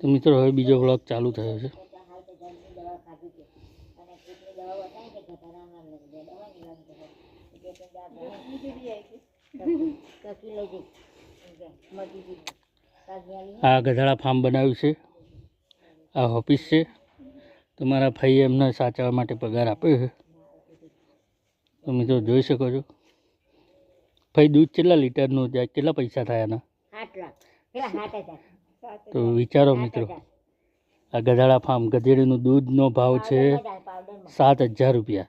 તો મિત્રો, હવે બીજો વ્લોગ ચાલુ થયો છે. આ ગધાડા ફાર્મ બનાવ્યું છે. આ ઓફિસ છે. તમારા ભાઈએ એમને સાચવવા માટે પગાર આપ્યો છે. તો મિત્રો, જોઈ શકો છો. ભાઈ, દૂધ કેટલા લીટરનું જાય કેટલા પૈસા થાય એના? તો વિચારો મિત્રો. આ ગધાડા ફાર્મ ગધેડીનું દૂધનો ભાવ છે સાત હજાર રૂપિયા.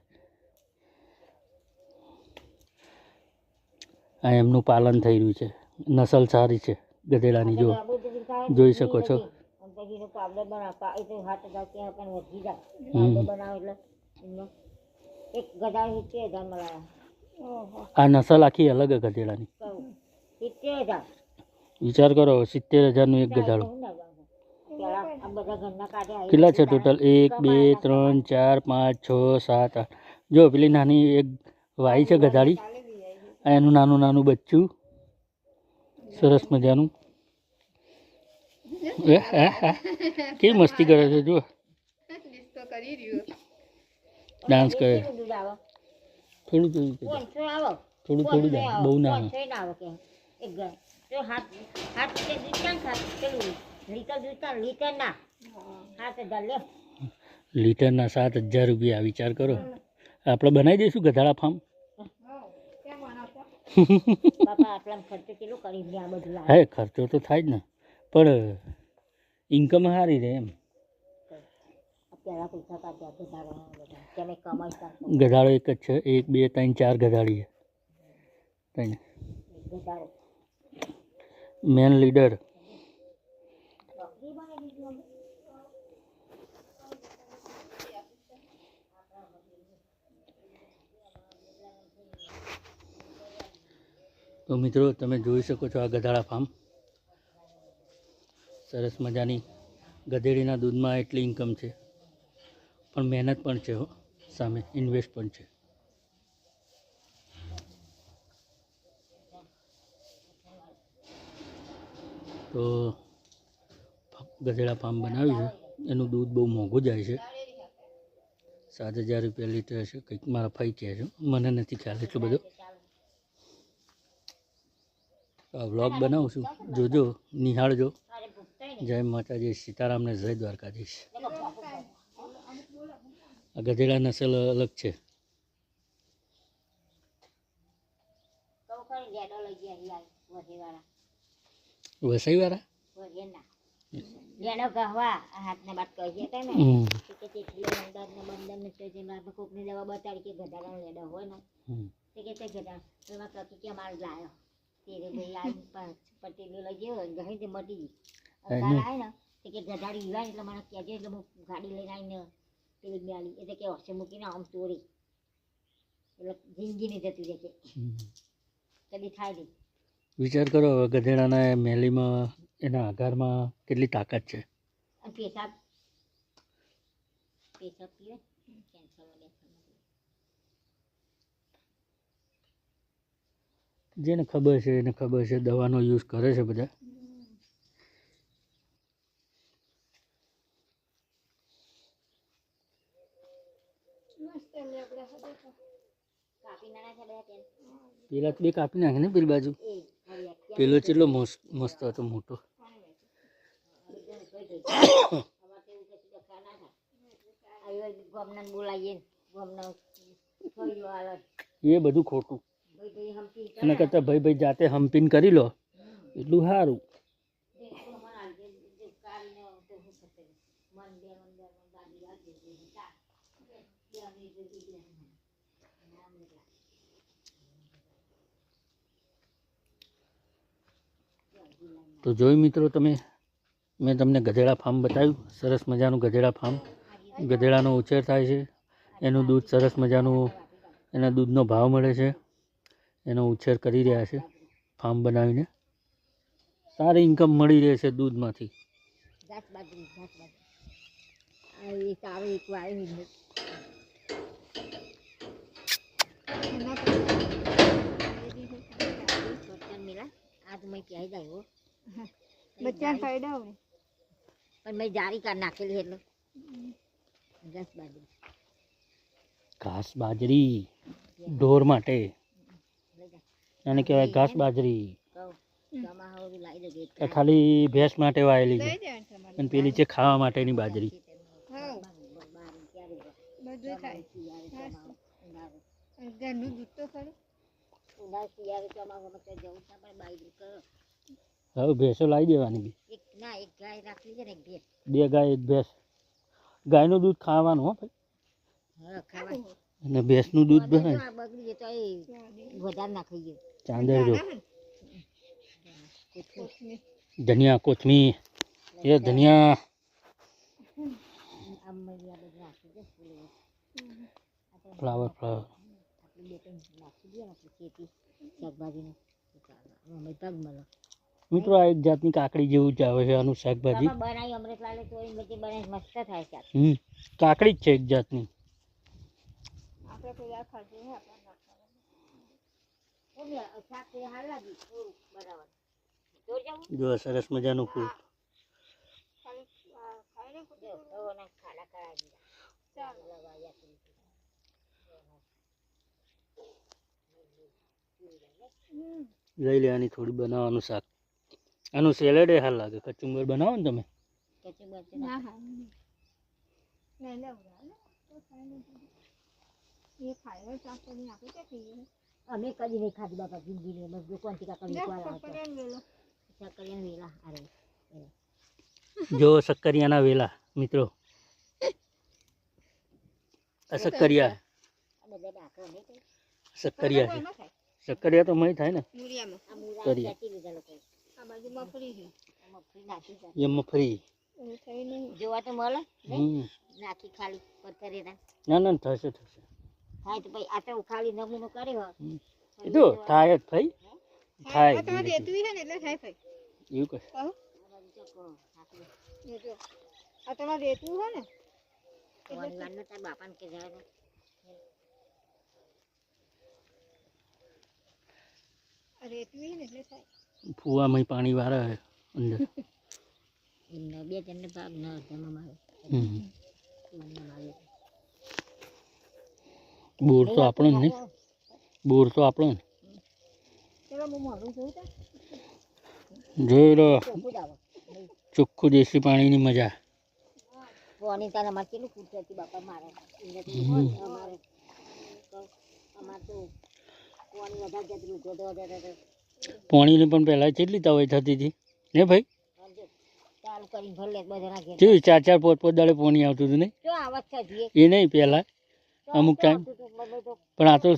આ એમનું પાલન થઈ રહ્યું છે. નસલ સારી છે ગધેડાની જો. જોઈ શકો છો. આ નસલ આખી અલગ ગધેડાની. સિત્તેર હજાર. વિચાર કરો, સિત્તેર હજારનું એક ગધાડું. કેટલા છે ટોટલ એક, બે, ત્રણ, ચાર, પાંચ, છ, સાત, આઠ. જો, પેલી નાની એક વાઈ છે ગધાડી એનું નાનું નાનું બચ્ચું. સરસ મજાનું. કેવી મસ્તી કરે છે જો ડાન્સ કરે. થોડું થોડું થોડું થોડું બહુ ના હાથ હાથ કે પેલું લીટર દૂધ ક્યાં લીટર ના હજાર લે લીટરના સાત હજાર રૂપિયા વિચાર કરો. આપણે બનાવી દઈશું ગધાડા ફાર્મ? હે ખર્ચો તો થાય જ ને. પણ ઇન્કમ સારી રહે એમ. ગધાડો એક જ છે એક બે ત્રણ ચાર ગધાડી ત્રણ. Man leader. તો મિત્રો, તમે જોઈ શકો છો આ ગધાડા ફાર્મ. સરસ મજાની ગધેડીના દૂધમાં એટલી ઇન્કમ છે. પણ મહેનત પણ છે સામે ઇન્વેસ્ટ પણ છે. તો ગધેડા ફાર્મ બનાવ્યું છે. એનું દૂધ બહુ મોંઘું જાય છે. સાત હજાર રૂપિયા લીટર છે. કંઈક મારા ફાઈ કહે છે. મને નથી ખ્યાલ એટલો બધો. વ્લોગ બનાવું છું. જોજો, નિહાળજો. જય માતાજી, સીતારામને જય દ્વારકાધીશ. આ ગધેડા નસલ અલગ છે. લેડો લઈ ગયા યાર વધેવાળા. વસાઈવાળા વધેના લેડો કહવા હાથને બાદ કહી ગયા ને કે અંદર ને બંદર ને બતાડી કે લેડો હોય ને. કે તે ગધા એમાં કાકી કે મારે લાયો. તેરે ભાઈ લાવી પણ પટેલી લઈ ગયો ગઈ તે મટી ગઈ કાલ આવે ને તે કે ગધાડી યુવાન એટલે મને કહેજે એટલે હું ગાડી લઈને આવીને પેલી મેળી એટલે કે હોશે મૂકીને આમ ચોરી. એટલે જિંદગી ની જતી રહે કે. કદી થાય નહીં. વિચાર કરો હવે ગધેડાના મેલીમાં એના આધારમાં કેટલી તાકાત છે? પેશાબ પેશાબ પીવે? જેને ખબર છે એને ખબર છે દવાનો યુઝ કરે છે બધા. પેલા તો બે કાપી નાખે ને પેલી બાજુ? પેલો ચેટલો મસ્ત હતો, મોટો. એ બધું ખોટું. એના કરતાં ભાઈ ભાઈ જાતે હમ્પીન કરી લો. એટલું સારું. તો જોઈ મિત્રો તમે, મેં તમને ગધેડા ફાર્મ બતાવ્યું, સરસ મજાનું ગધેડા ફાર્મ ગધેડાનો ઉછેર થાય છે, એનું દૂધ સરસ મજાનું, એના દૂધનો ભાવ મળે છે, એનો ઉછેર કરી રહ્યા છે ફાર્મ બનાવીને. સારી ઇન્કમ મળી રહે છે દૂધમાંથી. મિલા આજ મેં કહી જાય હો. બચ્ચાને ફાયદા હોય પણ મેં જારી કાઢ નાખેલી એટલે. ઘાસ બાજરી. ઘાસ બાજરી. ઢોર માટે. એને કહેવાય ઘાસ બાજરી. કહું ખાલી ભેંસ માટે વાયેલી છે. અને પેલી છે ખાવા માટેની બાજરી. બધું થાય. ઘરનું દૂધ તો ખરું. ઉનાળે શિયાળે ચોમાસામાં તો જવું ના પડે બાઈ કરો હવે ભેંસો લાવી દેવાની બી. એક ના એક ગાય રાખવી છે ને એક ભેંસ. બે ગાય એક ભેંસ. ગાયનું દૂધ ખાવાનું હો ભાઈ. હા ખાવા અને ભેંસનું દૂધ બને. બગડી જાય તો એ વધારે નાખી ગયું ચાંદર જો ધનિયા કોથમીર. એ ધનિયા. Flower flower. મિત્રો આ એક જાતની કાકડી જેવું જ આવે છે આનું શાકભાજી. બનાવી અમૃતલાલે તો બધી બનાવી મસ્ત થાય શાક હમ કાકડી જ છે એક જાતની. આપણે કોઈ આ ખાધું હોય આપણે ના ખાવાનું. ઓમે શાક તો હાલ લાગી થોડું બરાબર જોર જાવું જો સરસ મજાનું ફૂલ. ખાલા ખાઈ ને જો હવે ના ખાડા કરાવી દીધા ચાલો. લવાયા કરી હમ. લઈ લેવાની થોડી બનાવવાનું શાક. આનું સેલેડ હાલ લાગે. કચુંબર બનાવો ને તમે? અમે કદી નહીં ખાધી બાપા બસ વેલો. અરે જો મિત્રો. આ કઈ શક્કરિયા છે. એમાં તો મય થાય ને. કરીએ. એ મફરી થઈ નહીં. જોવા તો મળે નાખી ખાલી પથ્થરે ના ના ના થશે થશે. થાય તો ભાઈ આ તો ખાલી નમૂનો કર્યો. એ તો થાય જ ભાઈ. થાય આ તમારે રેતું ને એટલે થાય ભાઈ. એવું કહે. આ તમારે દેતું હે ને બાપાને કે ને એટલે થાય. ફુવામાં પાણી વાળા હે અંદર. એમને બે જણને ભાગ ન જમા મારે હમ. એમને મારે બોર તો આપણો ને. બોર તો આપણો ને. જોઈ લો ચોખ્ખું દેશી પાણીની મજા. પોની તારે અમારે કેટલું ફૂટ હતી બાપા મારે. અમારે તો પાણીની પણ પહેલાં કેટલી તવાઈ થતી હતી? ને ભાઈ? ચાર ચાર પોત પોત દાડે પાણી આવતું હતું નહીં એ નહીં પહેલાં, અમુક ટાઈમ પણ આ તો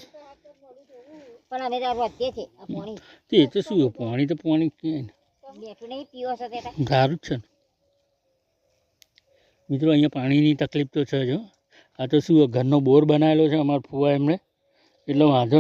એ તો શું પાણી તો પાણી નહીં સારું જ છે ને. મિત્રો, અહીંયા પાણીની તકલીફ તો છે જ. આ તો શું ઘરનો બોર બનાવેલો છે અમારા ફુવા એમણે. એટલે વાંધો નથી